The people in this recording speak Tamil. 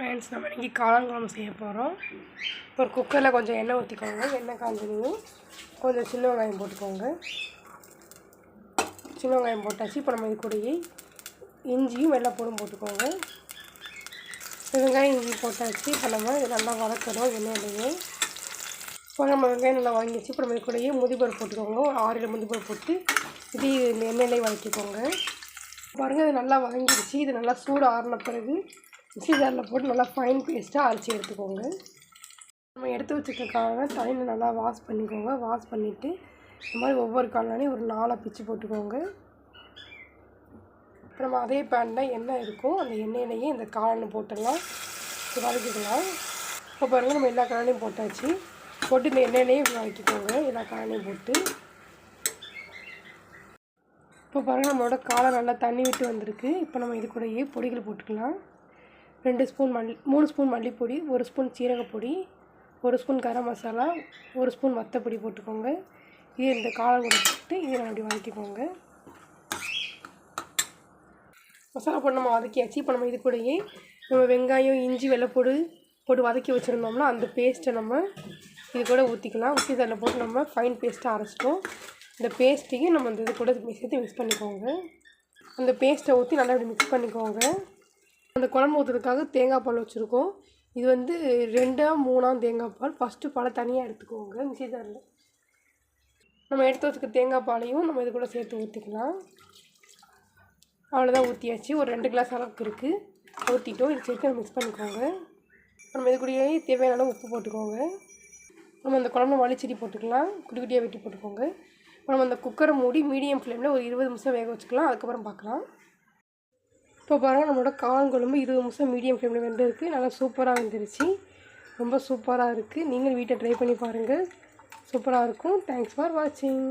ஃப்ரெண்ட்ஸ் நம்ம இன்றைக்கி காளான் குழம்பு செய்ய போகிறோம் ஒரு குக்கரில் கொஞ்சம் எண்ணெய் ஊற்றிக்கோங்க எண்ணெய் காஞ்சதையும் கொஞ்சம் சின்ன வெங்காயம் போட்டுக்கோங்க. சின்ன வெங்காயம் போட்டாச்சு. இப்போ நம்ம இது கூடயே இஞ்சியும் வெள்ளைப்பூடும் போட்டுக்கோங்க. வெங்காயம் இஞ்சி போட்டாச்சு. இப்போ நம்ம இது நல்லா வளர்க்குறோம் எண்ணெயிலேயே. இப்போ நம்ம வெங்காயம் நல்லா வாங்கிச்சு இப்போ நம்ம இது கூடயே முதிப்பருப்பு போட்டுக்கோங்க. ஒரு ஆறு ஏழு முதிப்பருப்பு போட்டு இது இந்த எண்ணெயிலே வதக்கிக்கோங்க. பாருங்கள் இது நல்லா வதங்கிடுச்சு. இது நல்லா சூடு ஆறின பிறகு மிக்ஸி ஜாரில் போட்டு நல்லா ஃபைன் பேஸ்ட்டாக அரைச்சி எடுத்துக்கோங்க. நம்ம எடுத்து வச்சுருக்காங்க தண்ணியில் நல்லா வாஷ் பண்ணிக்கோங்க. வாஷ் பண்ணிவிட்டு இந்த மாதிரி ஒவ்வொரு காளானையும் ஒரு நாலாக பிச்சு போட்டுக்கோங்க. இப்போ நம்ம அதே பேனில் எண்ணெய் இருக்கும். அந்த எண்ணெயிலையும் இந்த காளானை போட்டுடலாம். வதக்கிக்கலாம். இப்போ பாருங்கள் நம்ம எல்லா காளானையும் போட்டாச்சு. போட்டு இந்த எண்ணெயிலேயே வதக்கிக்கோங்க. எல்லா காளானையும் போட்டு. இப்போ பாருங்கள் நம்மளோட காலை நல்லா தண்ணி விட்டு வந்திருக்கு. இப்போ நம்ம இது கூடயே பொடிகள் போட்டுக்கலாம். ரெண்டு ஸ்பூன் மல்லி மூணு ஸ்பூன் மல்லிப்பொடி ஒரு ஸ்பூன் சீரகப்பொடி ஒரு ஸ்பூன் கரம் மசாலா ஒரு ஸ்பூன் வத்தப்பொடி போட்டுக்கோங்க. இது இந்த காலை கொடுத்துட்டு போட்டு இதை அப்படி வதக்கிக்கோங்க. மசாலா போட்டு நம்ம வதக்கியாச்சு. இப்போ நம்ம இது கூடயே நம்ம வெங்காயம் இஞ்சி வெள்ளைப்பொடு போட்டு வதக்கி வச்சுருந்தோம்னா அந்த பேஸ்ட்டை நம்ம இது கூட ஊற்றிக்கலாம் ஊற்றி அதில் போட்டு நம்ம ஃபைன் பேஸ்ட்டாக அரைச்சிட்டோம். இந்த பேஸ்ட்டையும் நம்ம அந்த இது கூட சேர்த்து மிக்ஸ் பண்ணிக்கோங்க. அந்த பேஸ்ட்டை ஊற்றி நல்லா அப்படி மிக்ஸ் பண்ணிக்கோங்க. அந்த குழம்பு ஊற்றுறதுக்காக தேங்காய் பால் வச்சுருக்கோம். இது வந்து ரெண்டாம் மூணாம் தேங்காய் பால். ஃபஸ்ட்டு பாலை தனியாக எடுத்துக்கோங்க மிக்சி ஜாரில் நம்ம எடுத்து வச்சுக்க தேங்காய் பாலையும் நம்ம இது கூட சேர்த்து ஊற்றிக்கலாம் அவ்வளோதான் ஊற்றியாச்சு ஒரு ரெண்டு கிளாஸ் அளவுக்கு இருக்குது ஊற்றிட்டோம் இது சேர்த்து மிக்ஸ் பண்ணிக்கோங்க. நம்ம இது கூடயே தேவையான அளவு உப்பு போட்டுக்கோங்க. நம்ம அந்த குழம்புல மல்லிச்செடி போட்டுக்கலாம். குட்டி குட்டியாக வெட்டி போட்டுக்கோங்க. நம்ம அந்த குக்கரை மூடி மீடியம் ஃப்ளேமில் ஒரு இருபது நிமிஷம் வேக வச்சுக்கலாம். அதுக்கப்புறம் பார்க்கலாம். இப்போ பாருங்கள் நம்மளோட காளான் இருபது நிமிஷம் மீடியம் ஃப்ளேமில் வெந்திருக்கு. நல்லா சூப்பராக வந்துருச்சு. ரொம்ப சூப்பராக இருக்குது நீங்களும் வீட்டை ட்ரை பண்ணி பாருங்கள் சூப்பராக இருக்கும். தேங்க்ஸ் ஃபார் வாட்சிங்